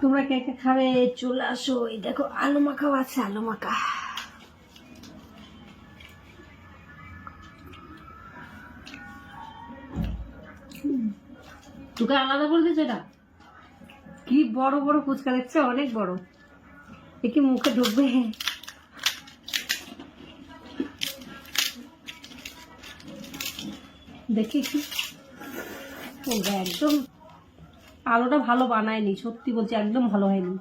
তোমরা কে কে খাবে? চলে আসো। এই দেখো, আলু মাখাও আছে, আলু মাখা। তোকে আলাদা করে এটা? কি বড় বড় ফুচকা দেখছে? অনেক বড়। এ কি মুখে ঢুকবে? দেখি কি। একদম আলোটা ভালো বানায়নি, সত্যি বলছি একদম ভালো হয়নি।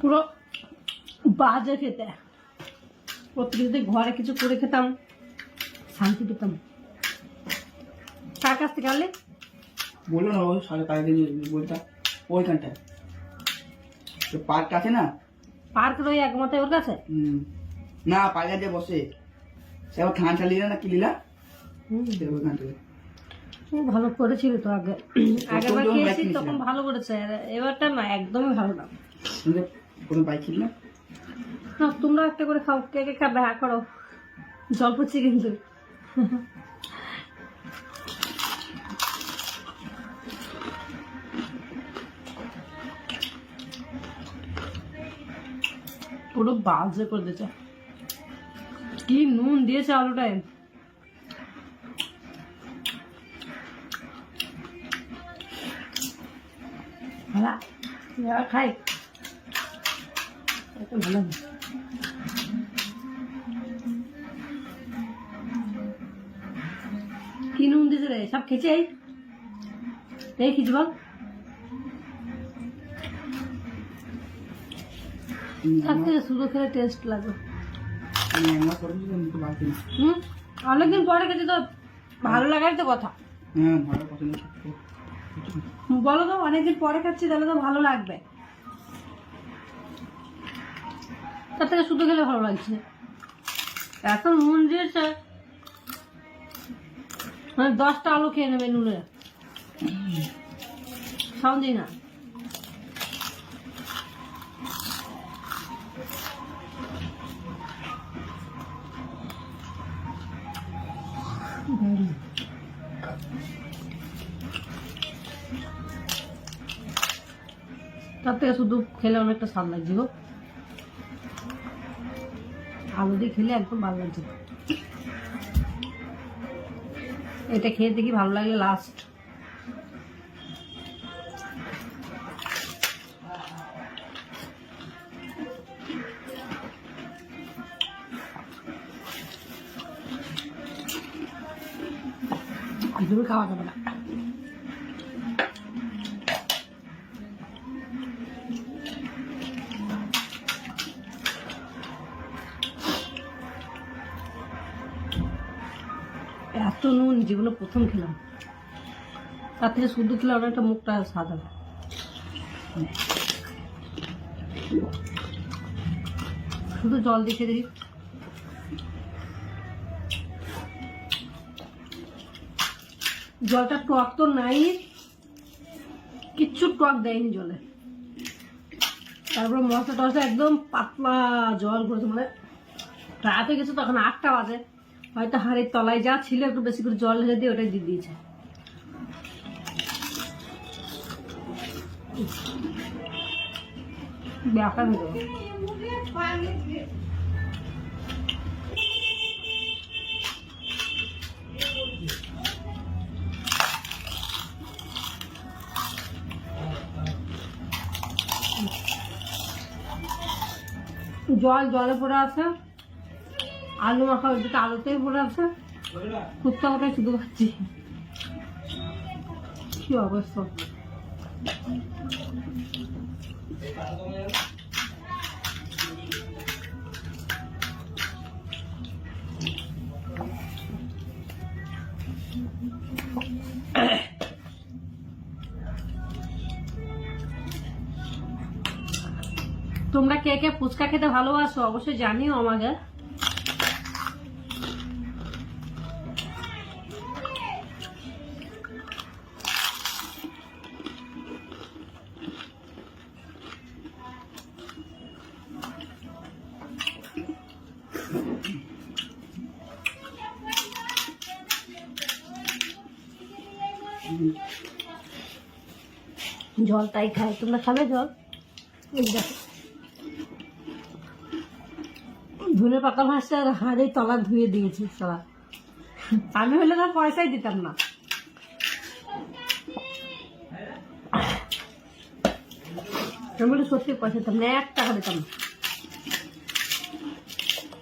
পুরো বাজে খেতে। প্রত্যেকে যদি ঘরে কিছু করে খেতাম, শান্তি পেতাম। কার কাছ থেকে আনলে? বলল না ওই সাড়ে বইটা ওইখানটায় পার্ক আছে না? পার্ক রয়ে এক মাথায় ওর কাছে? না পার্কে যে বসে। সে আবার খানটা লিলা না কি লিলা? ভালো করেছিল তো আগে। আগেবার খেয়েছি তখন ভালো করেছে। এবারটা না একদমই ভালো না। কোনো বাইক ছিল না না তোমরা একটা করে খাও কে কে খাবে হ্যাঁ করো। জল পড়ছে কিন্তু। পুরো বাজে করে দিয়েছে কি নুন দিয়েছে আলুটায় খাই। ভালো কি নুন দিয়েছে রে? সব খেয়েছে? এই? কিছু বল। তার থেকে শুধু খেলে টেস্ট লাগে। অনেকদিন পরে খেতে তো ভালো লাগার তো কথা। হ্যাঁ পছন্দ বলো তো অনেকদিন পরে খাচ্ছি তাহলে তো ভালো লাগবে। তার থেকে শুধু খেলে ভালো লাগছে। এত নুন দিয়েছে মানে দশটা আলু খেয়ে নেবে নুনে। সাউন্ড না তার থেকে শুধু খেলে অনেকটা স্বাদ লাগছে গো আলু দিয়ে খেলে একদম ভালো লাগছে এটা খেয়ে দেখি ভালো লাগলে লাস্ট একদমই খাওয়া যাবে না। এত নুন, যেগুলো প্রথম খেলাম। তার থেকে শুধু খেলে অনেকটা মুখটা সাদা। শুধু জল দেখে দেখি। জলটা টক তো নাই। কিচ্ছু টক দেয়নি জলে। তারপরে মশলা টসলা একদম পাতলা জল করেছে মানে রাতে গেছে তখন আটটা বাজে। হয়তো হাড়ের তলায় যা ছিল, একটু বেশি করে জল ঢেলে দিয়ে ওটাই দিয়ে দিয়েছে। জল, জলে পড়ে আছে। আলু মাখা ওইদিকে আলুতেই পড়ে আছে। কুত্তা ওটাই শুধু খাচ্ছি? কি অবস্থা? তোমরা কে কে ফুচকা খেতে ভালোবাসো অবশ্যই জানিও আমাকে। জল তাই খায়। তোমরা খাবে জল? ধুলে পাকা ভাসছে আর হাড়ে তলা ধুয়ে দিয়েছি সারা আমি হলে না পয়সাই দিতাম না। আমি সত্যি পয়সা দিতাম না, এক টাকা দিতাম না।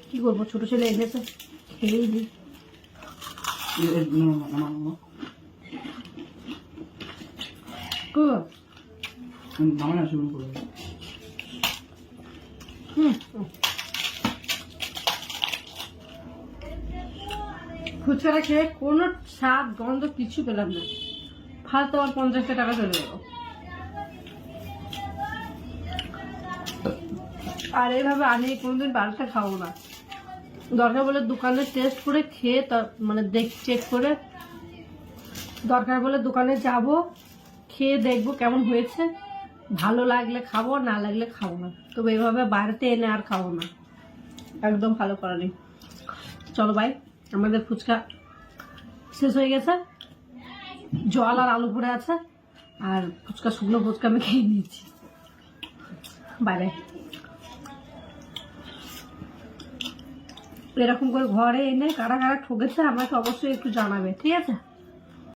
কি করব ছোট ছেলে এনেছে, খেয়েই দিই হুম ফুচকাটা খেয়ে কোনো স্বাদ, গন্ধ কিছু পেলাম না। ফালতু আমার পঞ্চাশটা টাকা চলে গেল। আর এইভাবে আমি কোনোদিন বাড়িতে খাব না। দরকার বলে দোকানে টেস্ট করে খেয়ে মানে দেখ চেক করে। দরকার বলে দোকানে যাব। খেয়ে দেখব কেমন হয়েছে। ভালো লাগলে খাব, না লাগলে খাব না। তবে এভাবে বাড়িতে এনে আর খাব না। একদম ভালো করেনি চলো ভাই, আমাদের ফুচকা শেষ হয়ে গেছে। জল আর আলু পড়ে আছে, আর ফুচকা, শুকনো ফুচকা আমি খেয়ে নিয়েছি। Bye bye. এরকম করে ঘরে এনে কারা কারা ঠকেছে আমাকে অবশ্যই একটু জানাবে, ঠিক আছে?